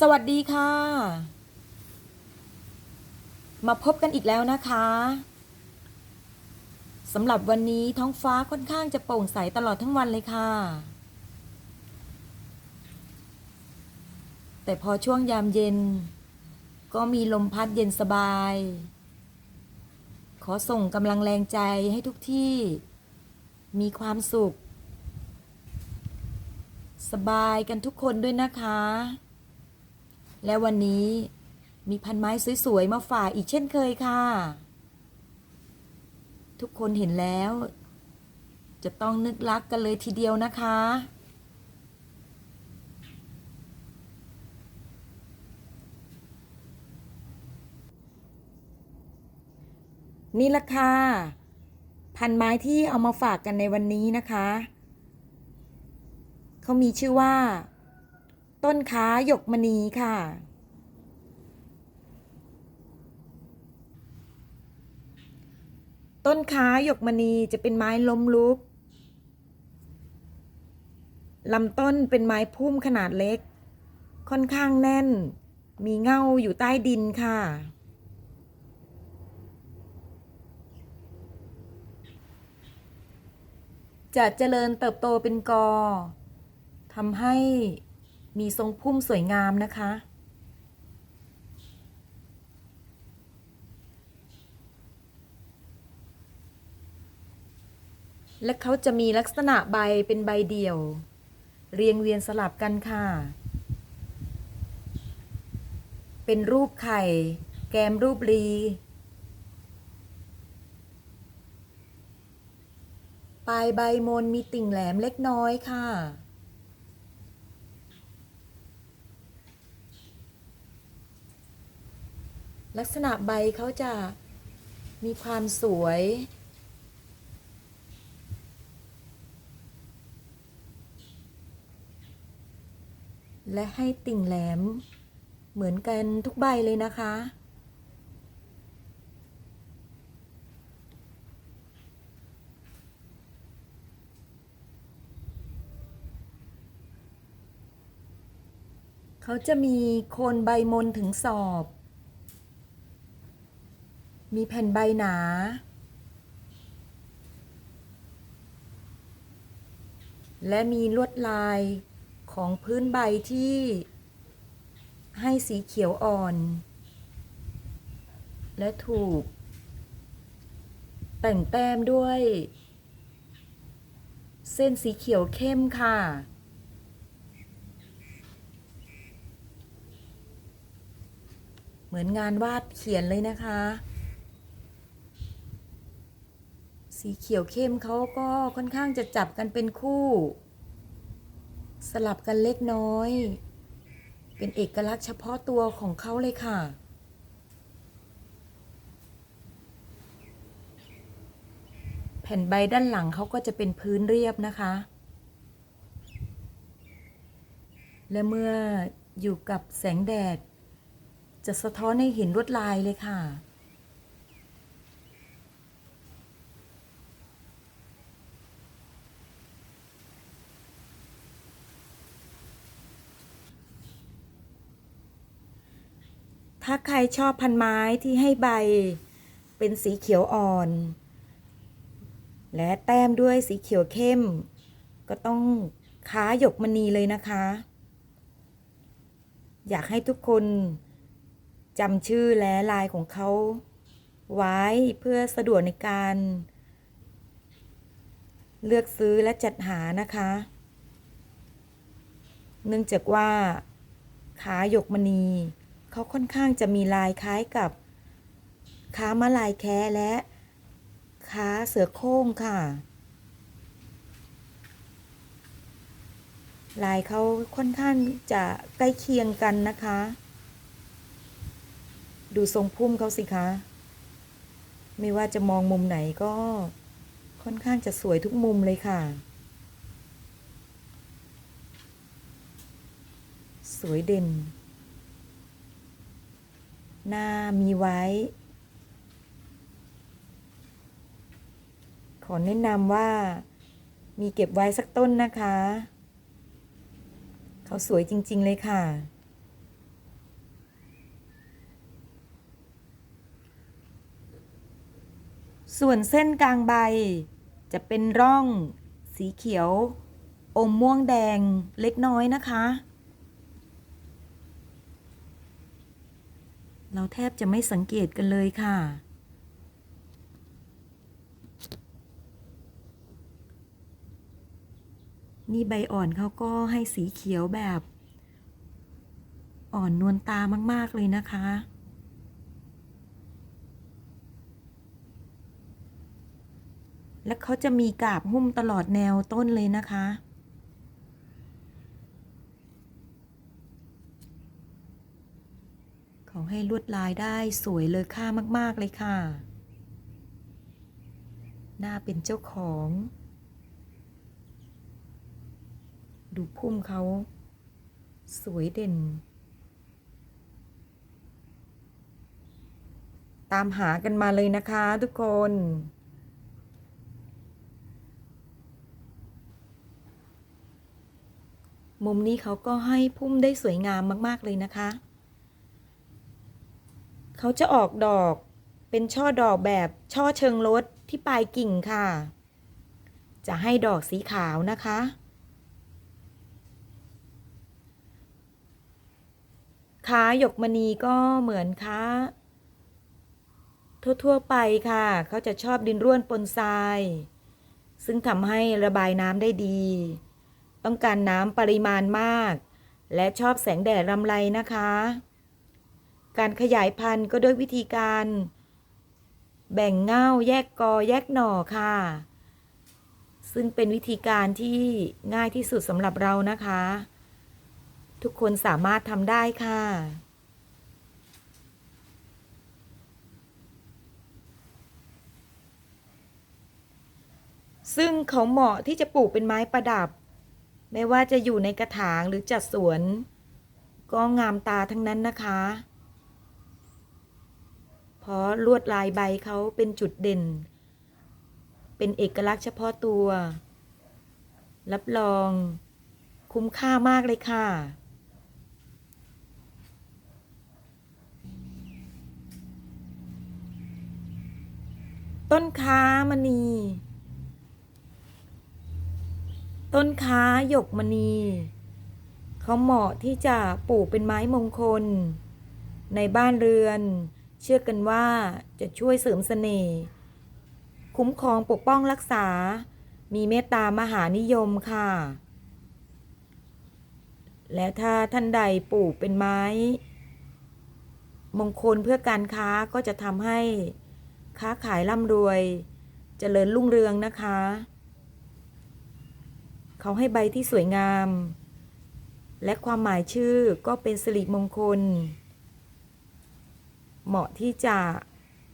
สวัสดีค่ะ มาพบกันอีกแล้วนะคะสำหรับวันนี้ท้องฟ้าค่อนข้างจะโปร่งใสตลอดทั้งวันเลยค่ะ แต่พอช่วงยามเย็น ก็มีลมพัดเย็นสบาย ขอส่งกำลังแรงใจให้ทุกที่ มีความสุข สบายกันทุกคนด้วยนะคะ และวันนี้มีพันไม้สวย ๆ มาฝากอีกเช่นเคยค่ะ ทุกคนเห็นแล้ว จะต้องนึกรักกันเลยทีเดียวนะคะ นี่ละค่ะ พันไม้ที่เอามาฝากกันในวันนี้นะคะ เขามีชื่อว่า ต้นขาหยกมณีค่ะ ต้นขาหยกมณีจะเป็นไม้ล้มลุกลำต้นเป็นไม้พุ่มขนาดเล็ก ค่อนข้างแน่น มีเง่าอยู่ใต้ดินค่ะ จะเจริญเติบโตเป็นกอทำให้ มีทรงพุ่มสวยงามนะคะ และเขาจะมีลักษณะใบเป็นใบเดี่ยว เรียงเวียนสลับกันค่ะ เป็นรูปไข่ แกมรูปรีปลายใบมนมีติ่งแหลมเล็กน้อยค่ะ ลักษณะใบเขาจะมีความสวย และให้ติ่งแหลม เหมือนกันทุกใบเลยนะคะ เขาจะมีโคนใบมนถึงสอบ มีแผ่นใบหนา และมีลวดลายของพื้นใบที่ให้สีเขียวอ่อน และถูก แต่งแต้มด้วย เส้นสีเขียวเข้มค่ะ เหมือนงานวาดเขียนเลยนะคะ สีเขียวเข้มเขาก็ค่อนข้างจะจับกันเป็นคู่ สลับกันเล็กน้อย เป็นเอกลักษณ์เฉพาะตัวของเขาเลยค่ะ แผ่นใบด้านหลังเขาก็จะเป็นพื้นเรียบนะคะ และเมื่ออยู่กับแสงแดด จะสะท้อนให้เห็นลวดลายเลยค่ะ ถ้าใครชอบพันไม้ที่ให้ใบเป็นสีเขียวอ่อน และแต้มด้วยสีเขียวเข้ม ก็ต้องค้าหยกมณีเลยนะคะ อยากให้ทุกคนจำชื่อและลายของเขาไว้เพื่อสะดวกในการ เลือกซื้อและจัดหานะคะ เนื่องจากว่าขาหยกมณี เขาค่อนข้างจะมีลายคล้ายกับ ค้ามาลายแค้และ ค้าเสือโคร่งค่ะ ลายเขาค่อนข้างจะใกล้เคียงกันนะคะ ดูทรงพุ่มเขาสิคะ ไม่ว่าจะมองมุมไหนก็ค่อนข้างจะสวยทุกมุมเลยค่ะสวยเด่น หน้ามีไว้ ขอแนะนำว่ามีเก็บไว้สักต้นนะคะ เขาสวยจริง ๆ เลยค่ะ ส่วนเส้นกลางใบ จะเป็นร่องสีเขียว อมม่วงแดงเล็กน้อยนะคะ เราแทบจะไม่สังเกตกันเลยค่ะ นี่ใบอ่อนเขาก็ให้สีเขียวแบบ อ่อนนวลตามาก ๆ เลยนะคะและเขาจะมีกาบหุ้มตลอดแนวต้นเลยนะคะ เขา ให้ลวดลายได้สวยเลยค่ามาก ๆ เลยค่ะน่าเป็นเจ้าของ ดูพุ่มเขาสวยเด่น ตามหากันมาเลยนะคะทุกคนมุมนี้เขาก็ให้พุ่มได้สวยงามมาก ๆ เลยนะคะ เขาจะออกดอก เป็นช่อดอกแบบช่อเชิงรถที่ปลายกิ่งค่ะ จะให้ดอกสีขาวนะคะ ค้าหยกมณีก็เหมือนค้า ทั่วๆไปค่ะ เขาจะชอบดินร่วนปนทราย ซึ่งทำให้ระบายน้ำได้ดี ต้องการน้ำปริมาณมาก และชอบแสงแดดรำไรนะคะ การขยายพันธุ์ก็ด้วยวิธีการ แบ่งเง่าแยกกอแยกหน่อค่ะ ซึ่งเป็นวิธีการที่ง่ายที่สุดสำหรับเรานะคะ ทุกคนสามารถทำได้ค่ะซึ่งเขาเหมาะที่จะปลูกเป็นไม้ประดับ ไม่ว่าจะอยู่ในกระถางหรือจัดสวน ก็งามตาทั้งนั้นนะคะ เพราะลวดลายใบเขาเป็นจุดเด่น เป็นเอกลักษณ์เฉพาะตัว รับรองคุ้มค่ามากเลยค่ะ ต้นค้ามณี ต้นค้าหยกมณีเขาเหมาะที่จะปลูกเป็นไม้มงคล ในบ้านเรือน เชื่อกันว่าจะช่วยเสริมเสน่ห์คุ้มครองปกป้องรักษา มีเมตตามหานิยมค่ะ และถ้าท่านใดปลูกเป็นไม้ มงคลเพื่อการค้าก็จะทำให้ค้าขายร่ำรวยจเจริญรุ่งเรืองนะคะ เขาให้ใบที่สวยงาม และความหมายชื่อก็เป็นสิริมงคล เหมาะที่จะ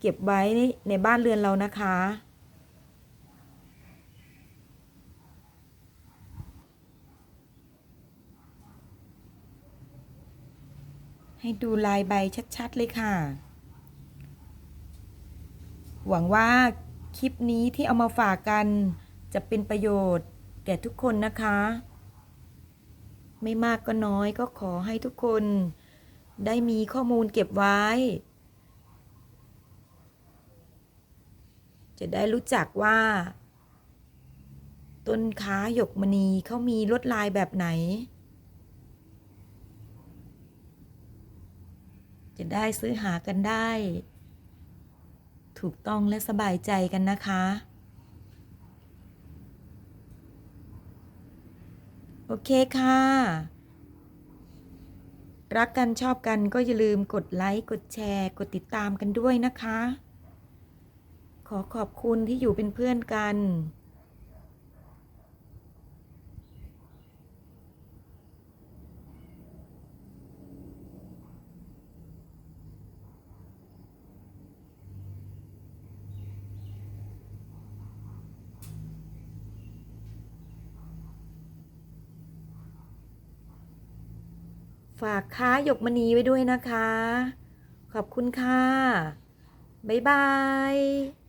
เก็บไว้ในบ้านเรือนเรานะคะ ให้ดูลายใบชัด ๆ เลยค่ะ หวังว่าคลิปนี้ที่เอามาฝากกันจะเป็นประโยชน์แก่ทุกคนนะคะ ไม่มากก็น้อยก็ขอให้ทุกคนได้มีข้อมูลเก็บไว้ จะได้รู้จักว่า ต้นค้าหยกมณีเขามีลวดลายแบบไหน จะได้ซื้อหากันได้ ถูกต้องและสบายใจกันนะคะ โอเคค่ะ รักกันชอบกันก็อย่าลืมกดไลค์ กดแชร์ กดติดตามกันด้วยนะคะ ขอขอบคุณที่อยู่เป็นเพื่อนกัน ฝากค้าหยกมณีไว้ด้วยนะคะ ขอบคุณค่ะ บ๊ายบาย